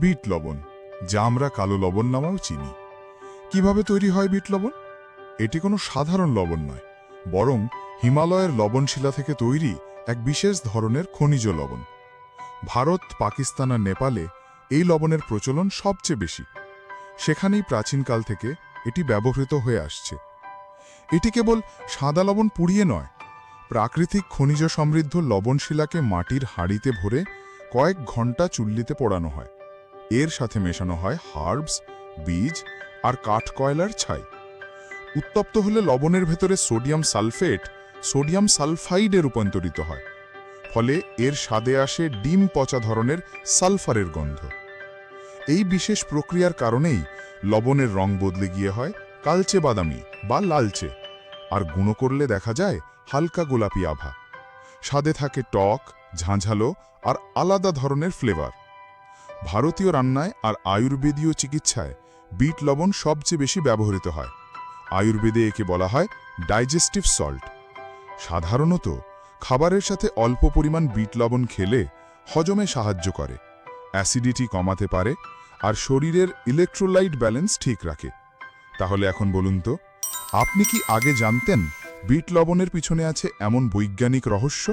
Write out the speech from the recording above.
Bit লবণ, যা আমরা কালো লবণ নামাও চিনি। কীভাবে তৈরি হয় বিট লবণ? এটি কোনো সাধারণ লবণ নয়, বরং হিমালয়ের লবণশিলা থেকে তৈরি এক বিশেষ ধরনের খনিজ লবণ। ভারত, পাকিস্তান আর নেপালে এই লবণের প্রচলন সবচেয়ে বেশি। সেখানেই প্রাচীনকাল থেকে এটি ব্যবহৃত হয়ে আসছে। এটি কেবল সাদা লবণ পুড়িয়ে নয়, প্রাকৃতিক খনিজ সমৃদ্ধ লবণশিলাকে মাটির হাঁড়িতে ভরে কয়েক ঘণ্টা চুল্লিতে পোড়ানো হয়। এর সাথে মেশানো হয় হার্বস, বীজ আর কাঠকয়লার ছাই। উত্তপ্ত হলে লবণের ভেতরে সোডিয়াম সালফেট, সোডিয়াম সালফাইডে রূপান্তরিত হয়। ফলে এর স্বাদে আসে ডিম পচা ধরনের সালফারের গন্ধ। এই বিশেষ প্রক্রিয়ার কারণেই লবণের রং বদলে গিয়ে হয় কালচে বাদামি বা লালচে। আর গুঁড়ো করলে দেখা যায় হালকা গোলাপি আভা। স্বাদে থাকে টক, ঝাঁঝালো আর আলাদা ধরনের ফ্লেভার। ভারতীয় রান্নায় আর আয়ুর্বেদীয় চিকিৎসায় বিট লবণ সবচেয়ে বেশি ব্যবহৃত হয়। আয়ুর্বেদে একে বলা হয় ডাইজেস্টিভ সল্ট। সাধারণত খাবারের সাথে অল্প পরিমাণ বিট লবণ খেলে হজমে সাহায্য করে, অ্যাসিডিটি কমাতে পারে আর শরীরের ইলেকট্রোলাইট ব্যালেন্স ঠিক রাখে। তাহলে এখন বলুন তো, আপনি কি আগে জানতেন বিট লবণের পিছনে আছে এমন বৈজ্ঞানিক রহস্য?